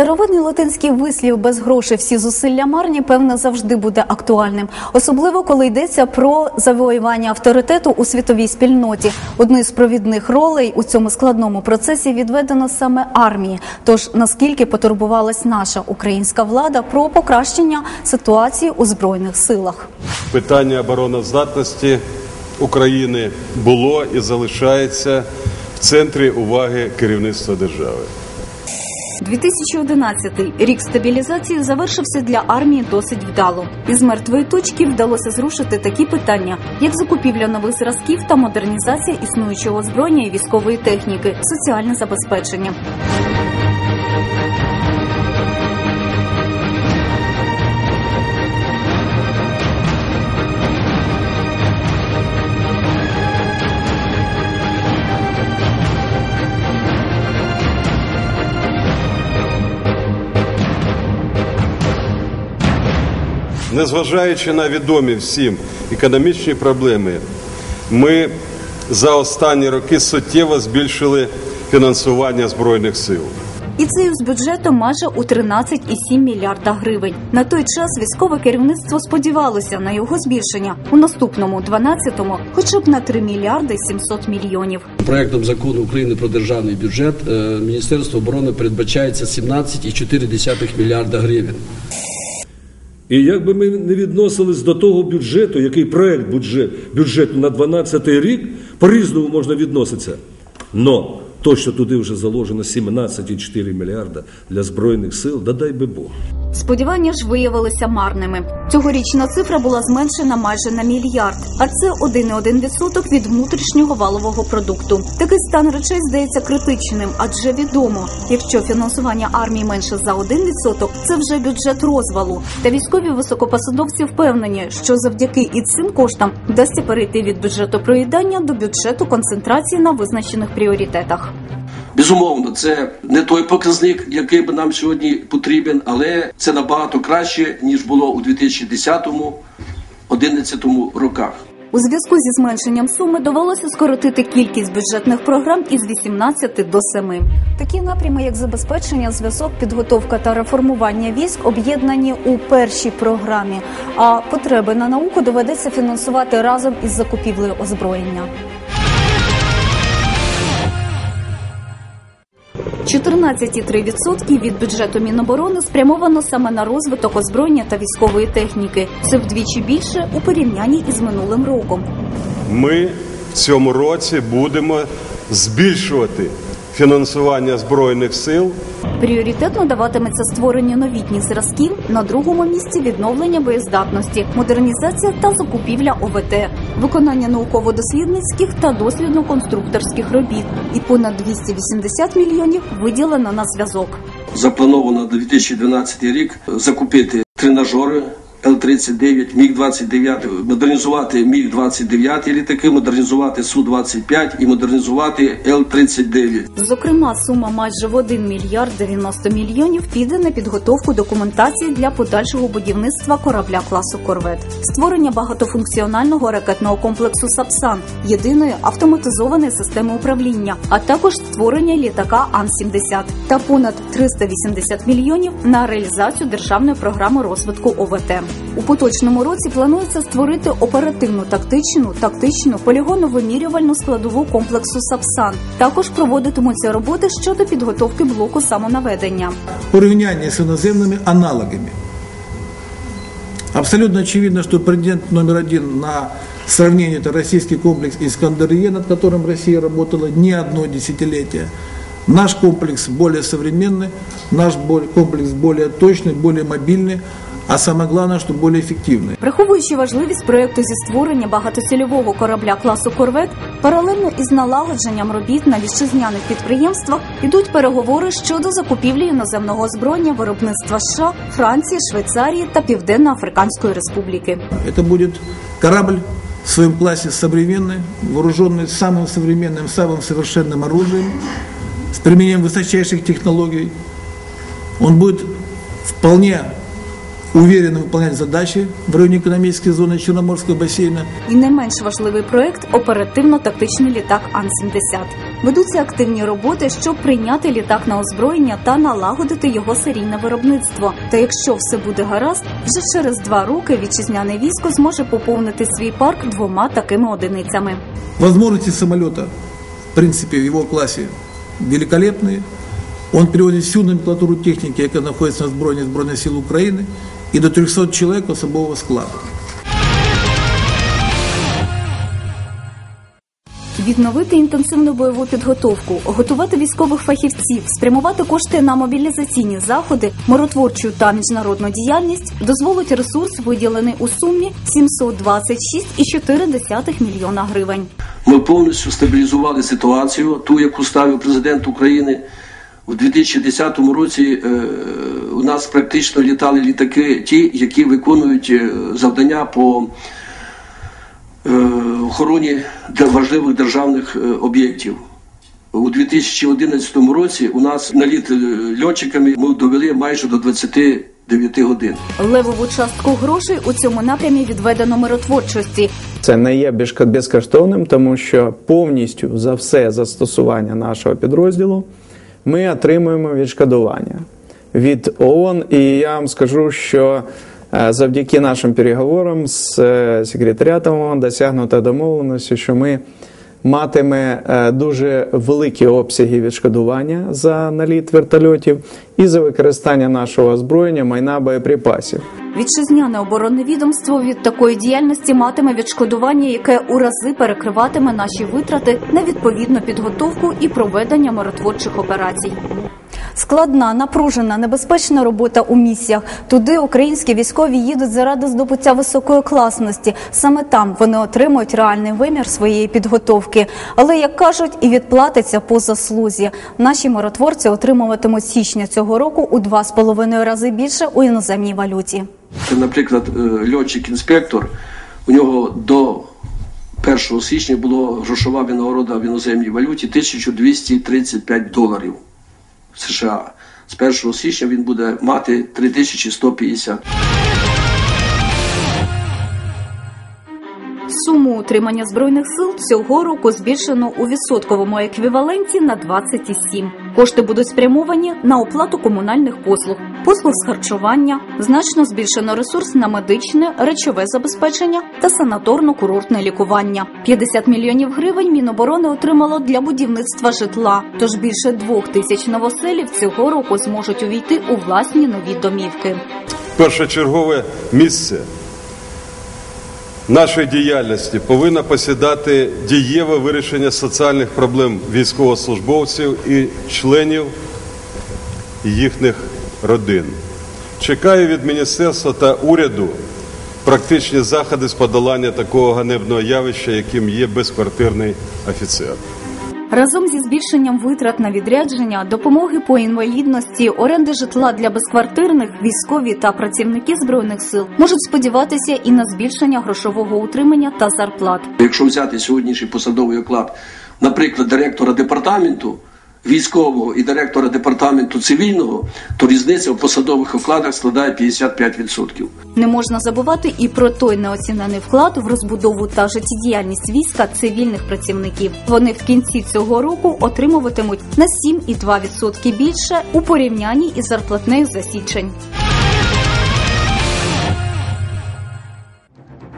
Старовинний латинський вислів без грошей всі зусилля марні, певно, завжди буде актуальним, особливо коли йдеться про завоювання авторитету у світовій спільноті. Одну з провідних ролей у цьому складному процесі відведено саме армії. Тож наскільки потурбувалась наша українська влада про покращення ситуації у збройних силах? Питання обороноздатності України було і залишається в центрі уваги керівництва держави. 2011 рік стабілізації завершився для армії досить вдало. Із мертвої точки вдалося зрушити такі питання, як закупівля нових зразків та модернізація існуючого озброєння і військової техніки, соціальне забезпечення. Незважаючи на відомі всім економічні проблеми, ми за останні роки суттєво збільшили фінансування збройних сил. І це з бюджетом майже у 13,7 мільярда гривень. На той час військове керівництво сподівалося на його збільшення у наступному 12-му хоча б на 3 мільярди 700 мільйонів. Проектом закону України про державний бюджет е, Міністерство оборони передбачається 17,4 мільярда гривень. І як би ми не відносились до того бюджету, який проект бюджет, бюджету на 12 рік, по-різному можна відноситися. Но то, що туди вже заложено 17,4 мільярда для Збройних сил, да дай би Бог. Сподівання ж виявилися марними. Цьогорічна цифра була зменшена майже на мільярд, а це 1,1% від внутрішнього валового продукту. Такий стан речей здається критичним, адже відомо, якщо фінансування армії менше за 1%, це вже бюджет розвалу. Та військові високопосадовці впевнені, що завдяки і цим коштам вдасться перейти від бюджету проїдання до бюджету концентрації на визначених пріоритетах. Безумовно, це не той показник, який би нам сьогодні потрібен, але це набагато краще ніж було у 2010-2011 роках. У зв'язку зі зменшенням суми довелося скоротити кількість бюджетних програм із 18 до 7. Такі напрями, як забезпечення, зв'язок, підготовка та реформування військ, об'єднані у першій програмі. А потреби на науку доведеться фінансувати разом із закупівлею озброєння. 14,3% від бюджету Міноборони спрямовано саме на розвиток озброєння та військової техніки. Це вдвічі більше у порівнянні із минулим роком. Ми в цьому році будемо збільшувати фінансування збройних сил. Пріоритетно даватиметься створення новітніх зразків на другому місці відновлення боєздатності, модернізація та закупівля ОВТ, виконання науково-дослідницьких та дослідно-конструкторських робіт. І понад 280 мільйонів виділено на зв'язок. Заплановано на 2012 рік закупити тренажери Л-39, Міг-29, модернізувати Міг-29 літаки, модернізувати Су-25 і модернізувати Л-39. Зокрема, сума майже в 1 мільярд 90 мільйонів піде на підготовку документації для подальшого будівництва корабля класу Корвет, створення багатофункціонального ракетного комплексу Сапсан, єдиної автоматизованої системи управління, а також створення літака Ан-70 та понад 380 мільйонів на реалізацію державної програми розвитку ОВТ. У поточному році планується створити оперативну тактичну, тактичну полігонно-вимірювальну складову комплексу Сапсан. Також проводитимуться роботи щодо підготовки блоку самонаведення. Порівняння з іноземними аналогами. Абсолютно очевидно, что претендент номер один на сравнение это российский комплекс Искандер-Е, над которым Россия работала не одно десятилетие. Наш комплекс более современный, наш комплекс более точный, более мобильный, а саме головне, що більш ефективний. Враховуючи важливість проекту зі створення багатоцільового корабля класу Корвет, паралельно із налагодженням робіт на вітчизняних підприємствах ідуть переговори щодо закупівлі іноземного озброєння виробництва США, Франції, Швейцарії та Південно-Африканської Республіки. Це буде корабль в своем классе современный, вооруженный самым современным, самым совершенным оружием, с применением высочайших технологий. Он будет вполне уверенно выполнять задачи в районе экономической зоны Черноморского бассейна. І не менш важливий проект оперативно-тактичний літак Ан-70. Ведуться активні роботи, щоб прийняти літак на озброєння та налагодити його серійне виробництво. Та якщо все буде гаразд, вже через два роки вітчизняне військо зможе поповнити свій парк двома такими одиницями. Возможности самолета, в принципе, в его классе великолепные. Он переводит всю номенклатуру техники, яка находится на збройні Збройних сил України, и до 300 человек особового склада. Відновити інтенсивну бойову підготовку, готувати військових фахівців, спрямувати кошти на мобілізаційні заходи, миротворчу та міжнародну діяльність дозволить ресурс, виділений у сумі 726,4 мільйона гривень. Ми повністю стабілізували ситуацію, ту, яку ставив президент України. У 2010 році е, у нас практично літали літаки, ті, які виконують е, завдання по е, охороні важливих державних е, об'єктів. У 2011 році у нас наліт льотчиками ми довели майже до 29 годин. Левову частку грошей у цьому напрямі відведено миротворчості. Це не є безкоштовним, тому що повністю за все застосування нашого підрозділу ми отримуємо відшкодування від ООН. І я вам скажу, що е, завдяки нашим переговорам з е, секретаріатом ООН досягнута домовленості, що ми матиме е, дуже великі обсяги відшкодування за наліт вертольотів і за використання нашого озброєння майна боєприпасів. Вітчизняне оборонне відомство від такої діяльності матиме відшкодування, яке у рази перекриватиме наші витрати на відповідну підготовку і проведення миротворчих операцій. Складна, напружена, небезпечна робота у місіях. Туди українські військові їдуть заради здобуття високої класності. Саме там вони отримують реальний вимір своєї підготовки. Але як кажуть, і відплатиться по заслузі. Наші миротворці отримуватимуть січня цього року у два з половиною рази більше у іноземній валюті. Це, наприклад, е, льотчик-інспектор, у нього до 1 січня було грошова винагорода в іноземній валюті 1235 доларів США. З 1 січня він буде мати 3150. Суму утримання збройних сил цього року збільшено у відсотковому еквіваленті на 27. Кошти будуть спрямовані на оплату комунальних послуг, послуг з харчування, значно збільшено ресурс на медичне, речове забезпечення та санаторно-курортне лікування. 50 мільйонів гривень Міноборони отримало для будівництва житла. Тож більше двох тисяч новоселів цього року зможуть увійти у власні нові домівки. Першочергове місце нашої діяльності повинна посідати дієве вирішення соціальних проблем військовослужбовців і членів їхніх родин. Чекаю від міністерства та уряду практичні заходи з подолання такого ганебного явища, яким є безквартирний офіцер. Разом зі збільшенням витрат на відрядження, допомоги по інвалідності, оренди житла для безквартирних, військові та працівники збройних сил можуть сподіватися і на збільшення грошового утримання та зарплат. Якщо взяти сьогоднішній посадовий оклад, наприклад, директора департаменту військового і директора департаменту цивільного, то різниця в посадових окладах складає 55%. Не можна забувати і про той неоцінений вклад в розбудову та життєдіяльність війська цивільних працівників. Вони в кінці цього року отримуватимуть на 7,2% більше у порівнянні із зарплатнею за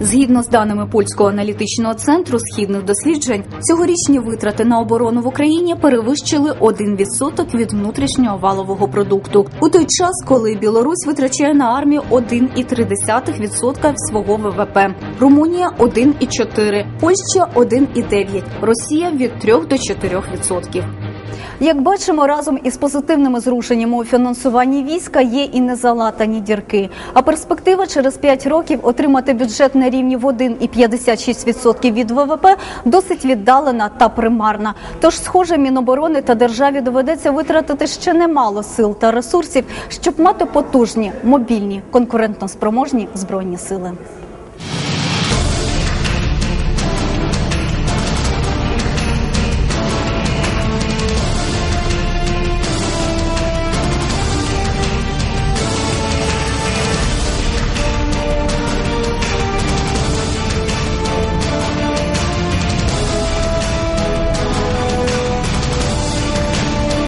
Згідно з даними польського аналітичного центру східних досліджень, цьогорічні витрати на оборону в Україні перевищили 1% від внутрішнього валового продукту. У той час, коли Білорусь витрачає на армію 1,3% свого ВВП, Румунія 1,4%, Польща 1,9%, Росія від 3 до 4%. Як бачимо, разом із позитивними зрушеннями у фінансуванні війська є і незалатані дірки. А перспектива через 5 років отримати бюджет на рівні в 1,56% від ВВП досить віддалена та примарна. Тож, схоже, Міноборони та державі доведеться витратити ще немало сил та ресурсів, щоб мати потужні, мобільні, конкурентноспроможні збройні сили.